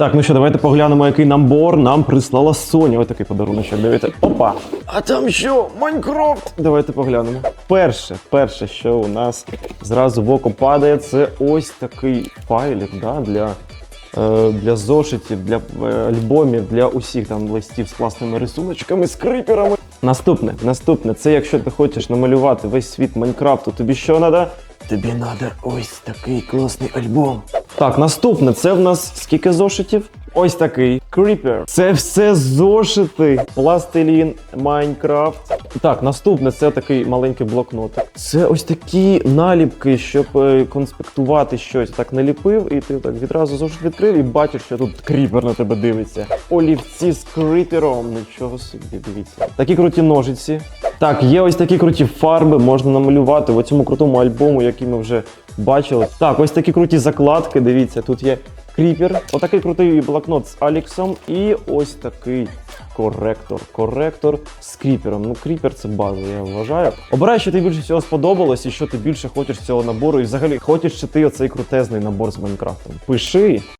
Так, ну що, давайте поглянемо, який набор нам прислала Соня. Ось такий подаруночок. Дивіться. Опа! А там що? Майнкрафт! Давайте поглянемо. Перше, перше, що у нас зразу в око падає, це ось такий файлик да, для, е, для зошитів, для е, альбомів, для усіх там листів з класними рисуночками, з криперами. Наступне, наступне, це якщо ти хочеш намалювати весь світ Майнкрафту, тобі що треба? Тобі треба ось такий класний альбом. Так, наступне, це в нас скільки зошитів? Ось такий Creeper. Це все зошити. Пластилін, Майнкрафт. Так, наступне це такий маленький блокнотик. Це ось такі наліпки, щоб е, конспектувати щось. Так наліпив, і ти так відразу зошит відкрив і бачиш, що тут кріпер на тебе дивиться. Олівці з кріпером. Нічого собі, дивіться. Такі круті ножиці. Так, є ось такі круті фарби, можна намалювати в цьому крутому альбому, який ми вже бачили. Так, ось такі круті закладки. Дивіться, тут є кріпер, отакий крутий блокнот з Аліксом, і ось такий коректор. Коректор з кріпером. Ну, кріпер це база, я вважаю. Обирай, що тобі більше всього сподобалось, і що ти більше хочеш цього набору, і взагалі хочеш чи ти оцей крутезний набор з Майнкрафтом. Пиши.